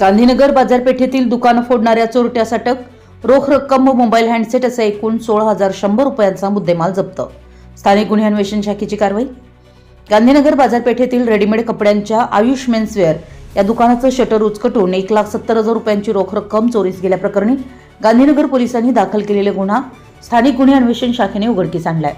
गांधीनगर बाजारपेठेतील दुकानं फोडणाऱ्या चोरट्यास अटक रोख रक्कम व मोबाईल हँडसेट असा एकूण सोळा हजार शंभर रुपयांचा मुद्देमाल जप्त. स्थानिक गुन्हे अन्वेषण शाखेची कारवाई? गांधीनगर बाजारपेठेतील रेडीमेड कपड्यांच्या आयुष मेन्सवेअर या दुकानाचं शटर उचकटून एक लाख सत्तर हजार रुपयांची रोख रक्कम चोरीस गेल्याप्रकरणी गांधीनगर पोलिसांनी दाखल केलेला गुन्हा स्थानिक गुन्हे अन्वेषण शाखेने उघडकीस आणलाय.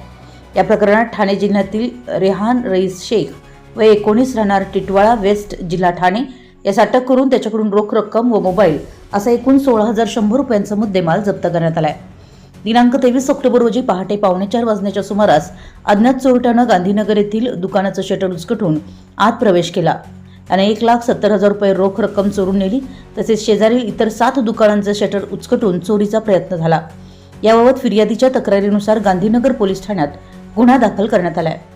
या प्रकरणात ठाणे जिल्ह्यातील रेहान रईस शेख व एकोणीस राहणार टिटवाळा वेस्ट जिल्हा ठाणे यास अटक करून त्याच्याकडून रोख रक्कम व मोबाईल असा एकूण सोळा हजार शंभर रुपयांचा मुद्देमाल जप्त करण्यात आलाय. दिनांक तेवीस ऑक्टोबर रोजी पहाटे पावणे चार वाजण्याच्या सुमारास अज्ञात चोरट्यानं गांधीनगर येथील दुकानाचं शटर उचकटून आत प्रवेश केला. त्याने एक लाख सत्तर हजार रुपये रोख रक्कम चोरून नेली तसेच शेजारील इतर सात दुकानांचं शटर उचकटून चोरीचा प्रयत्न झाला. याबाबत फिर्यादीच्या तक्रारीनुसार गांधीनगर पोलीस ठाण्यात गुन्हा दाखल करण्यात आला आहे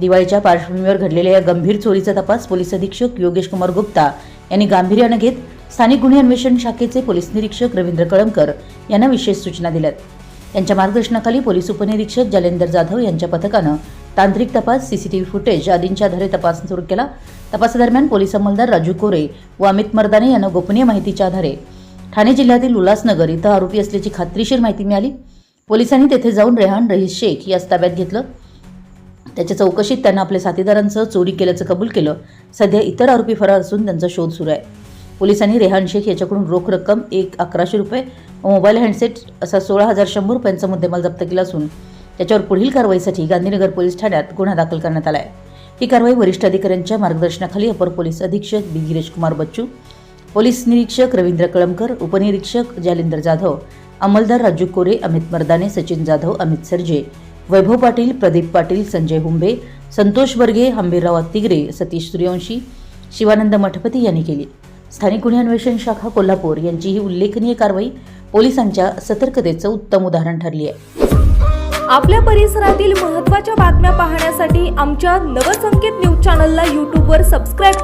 दिवाळीच्या पार्श्वभूमीवर घडलेल्या या गंभीर चोरीचा तपास पोलीस अधीक्षक योगेश कुमार गुप्ता यांनी गांभीर्यानं घेत स्थानिक गुन्हे अन्वेषण शाखेचे पोलीस निरीक्षक रवींद्र कळमकर यांना विशेष सूचना दिल्यात. त्यांच्या मार्गदर्शनाखाली पोलीस उपनिरीक्षक जालेंदर जाधव यांच्या पथकानं तांत्रिक तपास सीसीटीव्ही फुटेज आदींच्या आधारे तपास सुरू केला. तपासादरम्यान पोलीस अंमलदार राजू कोरे व अमित मर्दाने यांना गोपनीय माहितीच्या आधारे ठाणे जिल्ह्यातील उल्हासनगर इथं आरोपी असल्याची खात्रीशीर माहिती मिळाली. पोलिसांनी तेथे जाऊन रेहान रहीस शेख यास ताब्यात घेतलं. त्याच्या चौकशीत त्यांना आपल्या साथीदारांसह चोरी केल्याचं कबूल केलं. सध्या इतर आरोपी फरार असून त्यांचा शोध सुरू आहे. पोलिसांनी रेहान शेख याच्याकडून रोख रक्कम एक अकराशे रुपये व मोबाईल हँडसेट असा सोळा हजार शंभर रुपयांचा मुद्देमाल जप्त केला असून त्याच्यावर पुढील कारवाईसाठी गांधीनगर पोलीस ठाण्यात गुन्हा दाखल करण्यात आला आहे ही कारवाई वरिष्ठ अधिकाऱ्यांच्या मार्गदर्शनाखाली अपर पोलीस अधीक्षक बी. गिरीश कुमार बच्चू पोलीस निरीक्षक रवींद्र कळमकर उपनिरीक्षक जालिंदर जाधव अंमलदार राजू कोरे अमित मर्दाने सचिन जाधव अमित सरजे वैभव पाटील प्रदीप पाटील संजय हुंबे संतोष बर्गे हंबीरराव तिगरे सतीश सूर्यवंशी शिवानंद मठपती यांनी केली. स्थानिक गुन्हे अन्वेषण शाखा कोल्हापूर यांची ही उल्लेखनीय कारवाई पोलिसांच्या सतर्कतेचं उत्तम उदाहरण ठरली आहे. आपल्या परिसरातील महत्त्वाच्या बातम्या पाहण्यासाठी आमच्या नवसंकेत न्यूज चॅनलला यूट्यूबवर सबस्क्राईब